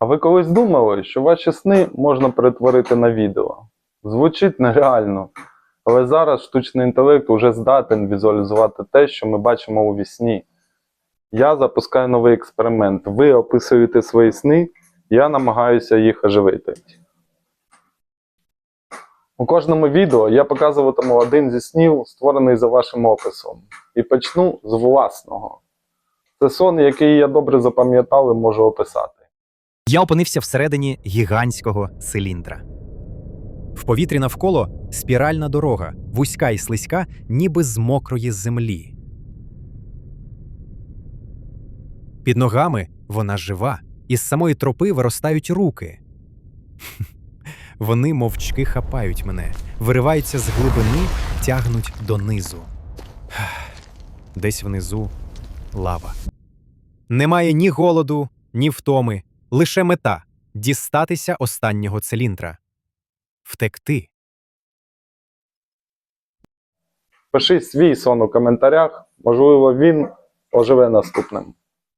А ви колись думали, що ваші сни можна перетворити на відео? Звучить нереально. Але зараз штучний інтелект уже здатен візуалізувати те, що ми бачимо у вісні. Я запускаю новий експеримент. Ви описуєте свої сни, я намагаюся їх оживити. У кожному відео я показуватиму один зі снів, створений за вашим описом. І почну з власного. Це сон, який я добре запам'ятав і можу описати. Я опинився всередині гігантського циліндра. В повітрі навколо спіральна дорога, вузька і слизька, ніби з мокрої землі. Під ногами вона жива, із самої тропи виростають руки. Вони мовчки хапають мене, вириваються з глибини, тягнуть донизу. Десь внизу лава. Немає ні голоду, ні втоми, лише мета дістатися останнього циліндра. Втекти. Пиши свій сон у коментарях, можливо, він оживе наступним.